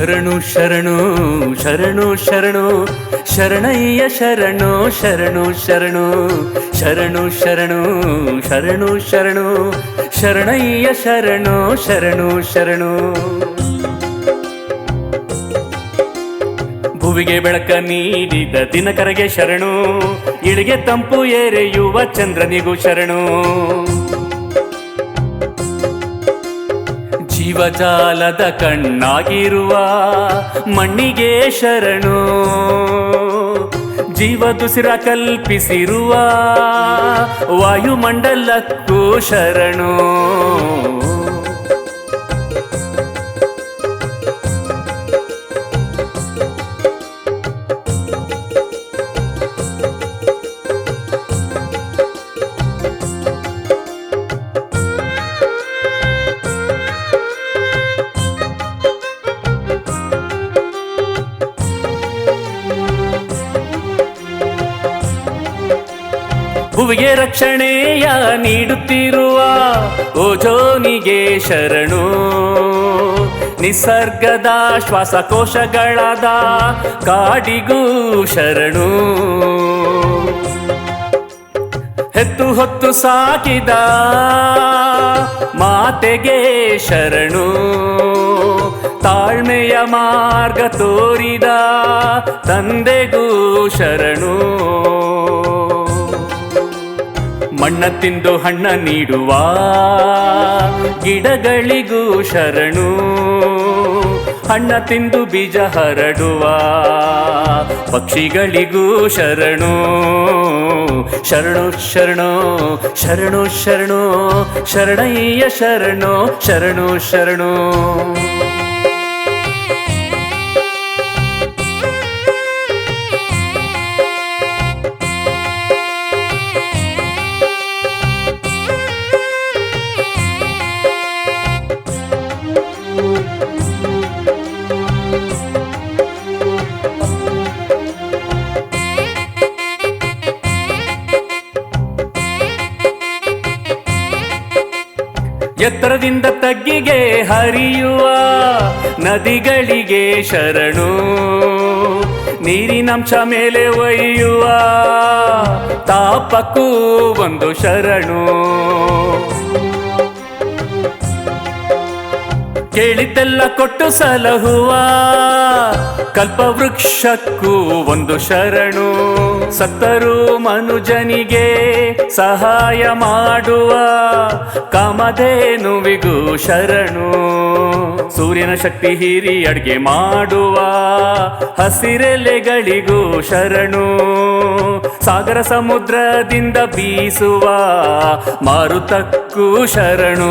ಶರಣು ಶರಣು ಶರಣು ಶರಣು. ಶರಣಯ್ಯ, ಶರಣು ಶರಣು ಶರಣು. ಶರಣು ಶರಣು ಶರಣು ಶರಣು. ಶರಣಯ್ಯ, ಶರಣು ಶರಣು ಶರಣು. ಭುವಿಗೆ ಬೆಳಕ ನೀಡಿದ ದಿನಕರಗೆ ಶರಣು. ಇಳಿಗೆ ತಂಪು ಏರೆಯುವ ಚಂದ್ರನಿಗೂ ಶರಣು. ಜೀವಜಾಲದ ಕಣ್ಣಾಗಿರುವ ಮಣ್ಣಿಗೆ ಶರಣು. ಜೀವದುಸಿರ ಕಲ್ಪಿಸಿರುವ ವಾಯುಮಂಡಲಕ್ಕೂ ಶರಣು. ಭುವಿಗೆ ರಕ್ಷಣೆಯ ನೀಡುತ್ತಿರುವ ಓಜೋನಿಗೆ ಶರಣು. ನಿಸರ್ಗದ ಶ್ವಾಸಕೋಶಗಳಾದ ಕಾಡಿಗೂ ಶರಣು. ಹೆತ್ತು ಹೊತ್ತು ಸಾಕಿದ ಮಾತೆಗೆ ಶರಣು. ತಾಳ್ಮೆಯ ಮಾರ್ಗ ತೋರಿದ ತಂದೆಗೂ ಶರಣು. ಮಣ್ಣ ತಿಂದು ಹಣ್ಣ ನೀಡುವ ಗಿಡಗಳಿಗೂ ಶರಣು. ಹಣ್ಣ ತಿಂದು ಬೀಜ ಹರಡುವ ಪಕ್ಷಿಗಳಿಗೂ ಶರಣು. ಶರಣು ಶರಣು ಶರಣು ಶರಣು, ಶರಣಯ್ಯ ಶರಣು ಶರಣು ಶರಣು. ಎತ್ತರದಿಂದ ತಗ್ಗಿಗೆ ಹರಿಯುವ ನದಿಗಳಿಗೆ ಶರಣು. ನೀರಿನಂಶ ಮೇಲೆ ಒಯ್ಯುವ ತಾಪಕ್ಕೂ ಒಂದು ಶರಣು. ಕೇಳಿದ್ದೆಲ್ಲ ಕೊಟ್ಟು ಸಲಹುವ ಕಲ್ಪವೃಕ್ಷಕ್ಕೂ ಒಂದು ಶರಣು. ಸತ್ತರು ಮನುಜನಿಗೆ ಸಹಾಯ ಮಾಡುವ ಕಾಮಧೇನುವಿಗೂ ಶರಣು. ಸೂರ್ಯನ ಶಕ್ತಿ ಹೀರಿ ಅಡ್ಗೆ ಮಾಡುವ ಹಸಿರೆಲೆಗಳಿಗೂ ಶರಣು. ಸಾಗರ ಸಮುದ್ರದಿಂದ ಬೀಸುವ ಮಾರುತಕ್ಕೂ ಶರಣು.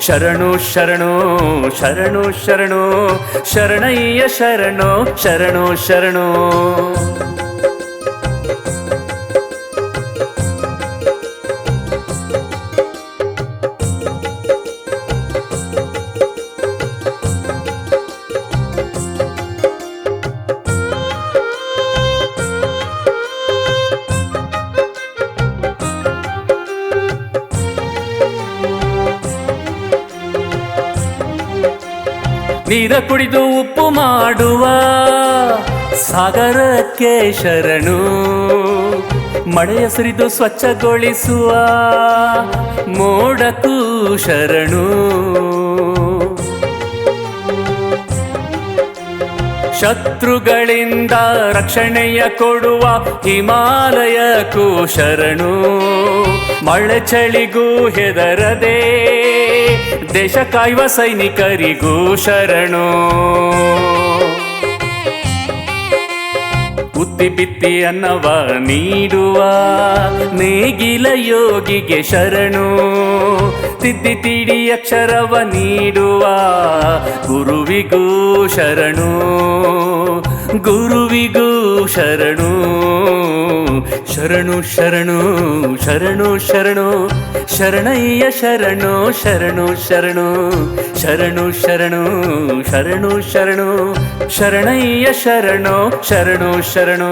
ಶರಣು ಶರಣು ಶರಣು ಶರಣು. ಶರಣಯ್ಯ ಶರಣು ಶರಣು ಶರಣು. ನೀರ ಕುಡಿದು ಉಪ್ಪು ಮಾಡುವ ಸಾಗರಕ್ಕೆ ಶರಣು ಮಳೆಯ ಸುರಿದು ಸ್ವಚ್ಛಗೊಳಿಸುವ ಮೋಡಕ್ಕೂ ಶರಣು ಶತ್ರುಗಳಿಂದ ರಕ್ಷಣೆಯ ಕೊಡುವ ಹಿಮಾಲಯಕ್ಕೂ ಶರಣು ಮಳೆ ಚಳಿಗೂ ಹೆದರದೆ ದೇಶ ಕಾಯುವ ಸೈನಿಕರಿಗೂ ಶರಣು. ಉತ್ತಿ ಬಿತ್ತಿ ಅನ್ನವ ನೀಡುವ ನೇಗಿಲ ಯೋಗಿಗೆ ಶರಣು. ತಿದ್ದಿ ತಿಡಿ ಅಕ್ಷರವ ನೀಡುವ ಗುರುವಿಗೂ ಶರಣು. ಗುರುವಿಗೂ ಶರಣು. ಶರಣು ಶರಣು ಶರಣು ಶರಣು. ಶರಣಯ್ಯ, ಶರಣು ಶರಣು ಶರಣು. ಶರಣು ಶರಣು ಶರಣು ಶರಣು. ಶರಣಯ್ಯ, ಶರಣು ಶರಣು ಶರಣು.